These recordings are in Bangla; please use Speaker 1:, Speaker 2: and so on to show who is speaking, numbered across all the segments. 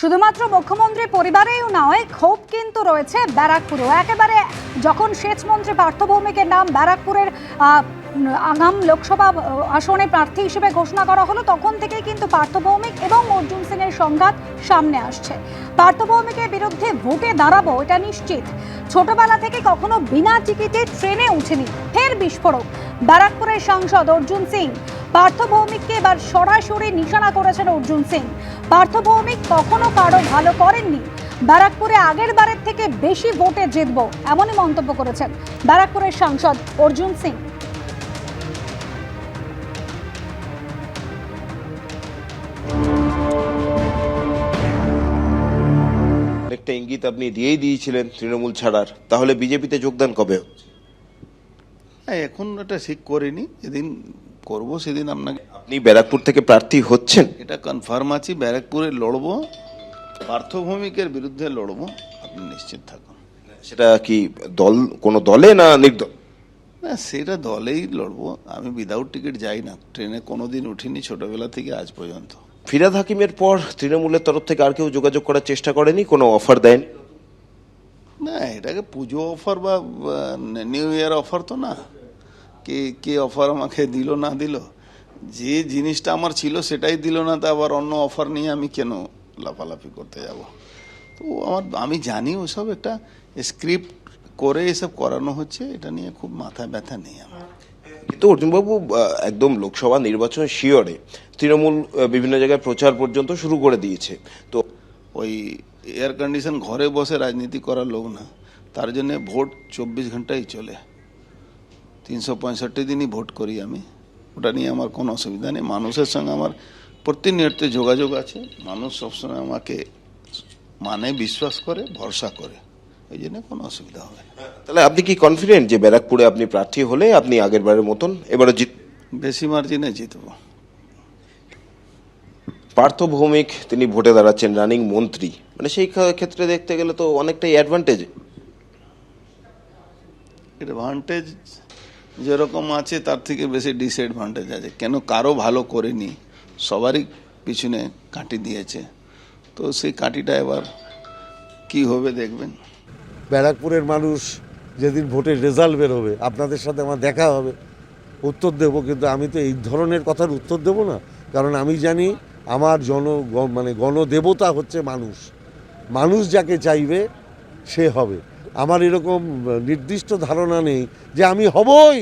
Speaker 1: শুধুমাত্র মুখ্যমন্ত্রী পরিবারেও নয়, ক্ষোভ কিন্তু রয়েছে ব্যারাকপুরেও। একেবারে যখন সেচমন্ত্রী পার্থ ভৌমিকের নাম ব্যারাকপুরের আগাম লোকসভা আসনে প্রার্থী হিসেবে ঘোষণা করা হলো, তখন থেকেই কিন্তু পার্থ ভৌমিক এবং অর্জুন সিং এর সংঘাত সামনে আসছে। পার্থ ভৌমিকের বিরুদ্ধে ভোটে দাঁড়াবো, এটা নিশ্চিত। ছোটবেলা থেকে কখনো বিনা টিকিটে ট্রেনে উঠেনি, ফের বিস্ফোরক। ব্যারাকপুরের সাংসদ অর্জুন সিং পার্থ ভৌমিককে এবার সরাসরি নিশানা করেছেন অর্জুন সিং পার্থ ভৌমিক কখনো কারও ভালো করেননি। ব্যারাকপুরে আগের বারের থেকে বেশি ভোটে জিতব এমনই মন্তব্য করেছেন ব্যারাকপুরের সাংসদ অর্জুন সিং
Speaker 2: অনেকটা ইঙ্গিত আপনি দিয়েই দিয়েছিলেন তৃণমূল ছাড়ার। তাহলে বিজেপিতে যোগদান কবে
Speaker 3: হ্যাঁ এখন এটা ঠিক করিনি। যেদিন করব সেদিন আপনাকে
Speaker 2: আপনি ব্যারাকপুর থেকে প্রার্থী হচ্ছেন?
Speaker 3: এটা কনফার্ম আছি ব্যারাকপুরে লড়ব পার্থভৌমিকের বিরুদ্ধে লড়বো আপনি নিশ্চিত থাকুন।
Speaker 2: সেটা কি দল কোনো দলে না নির্দল?
Speaker 3: না সেটা দলেই লড়বো আমি উইদাউট টিকিট যাই না ট্রেনে কোনো দিন উঠিনি ছোটবেলা থেকে আজ পর্যন্ত।
Speaker 2: ফিরাদ হাকিমের পর তৃণমূলের তরফ থেকে আর কেউ যোগাযোগ করার চেষ্টা করেনি কোনো অফার দেয়নি?
Speaker 3: না এটাকে পুজো অফার বা নিউ ইয়ার অফার তো না। কে কে অফার আমাকে দিল না দিল? যে জিনিসটা আমার ছিল সেটাই দিল না তা আবার অন্য অফার নিয়ে আমি কেন লাফালাফি করতে যাব? তো আমার আমি জানি ওসব একটা স্ক্রিপ্ট করে এসব করানো হচ্ছে এটা নিয়ে খুব মাথা ব্যথা নেই আমার।
Speaker 2: কিন্তু অর্জুনবাবু একদম লোকসভা নির্বাচন শিওরে তৃণমূল বিভিন্ন জায়গায় প্রচার পর্যন্ত শুরু করে দিয়েছে। তো
Speaker 3: ওই এয়ার কন্ডিশন ঘরে বসে রাজনীতি করার লোক না তার জন্য ভোট চব্বিশ ঘন্টাই চলে। তিনশো পঁয়ষট্টি দিনই ভোট করি আমি। ওটা নিয়ে আমার কোনো অসুবিধা নেই। মানুষের সঙ্গে আমার প্রতিনিয়ত যোগাযোগ আছে। মানুষ সবসময় আমাকে মানে বিশ্বাস করে ভরসা করে। এই জন্য কোনো অসুবিধা হবে না।
Speaker 2: তাহলে আপনি কি কনফিডেন্ট যে ব্যারাকপুরে আপনি প্রার্থী হলে আপনি আগের বারের মতন এবারও জিত
Speaker 3: বেশি মার্জিনে জিতব।
Speaker 2: পার্থ ভৌমিক তিনি ভোটে দাঁড়াচ্ছেন রানিং মন্ত্রী। মানে সেই ক্ষেত্রে দেখতে গেলে তো অনেকটাই অ্যাডভান্টেজ
Speaker 3: অ্যাডভান্টেজ যেরকম আছে, তার থেকে বেশি ডিসঅ্যাডভান্টেজ আছে। কেন কারও ভালো করেনি, সবারই পিছনে কাটি দিয়েছে। তো সেই কাটিটা এবার কি হবে দেখবেন।
Speaker 4: ব্যারাকপুরের মানুষ যেদিন ভোটের রেজাল্ট বেরোবে, আপনাদের সাথে আমার দেখা হবে। উত্তর দেব, কিন্তু আমি তো এই ধরনের কথার উত্তর দেব না। কারণ আমি জানি আমার জন মানে গণদেবতা হচ্ছে মানুষ। মানুষ যাকে চাইবে, সে হবে। আমার এরকম নির্দিষ্ট ধারণা নেই যে আমি হবই।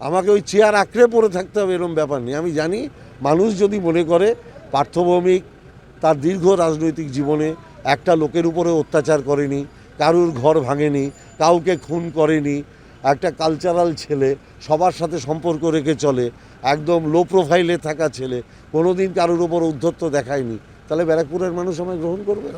Speaker 4: আমাকে ওই চেয়ার আঁকড়ে পড়ে থাকতে হবে এরকম ব্যাপার নেই। আমি জানি মানুষ যদি মনে করে পার্থভৌমিক, তার দীর্ঘ রাজনৈতিক জীবনে একটা লোকের উপরে অত্যাচার করেনি, কারুর ঘর ভাঙেনি, কাউকে খুন করেনি, একটা কালচারাল ছেলে সবার সাথে সম্পর্ক রেখে চলে, একদম লো প্রোফাইলে থাকা ছেলে, কোনোদিন কারুর উপর উদ্ধত্ত দেখায়নি, তাহলে ব্যারাকপুরের মানুষ আমায় গ্রহণ করবে?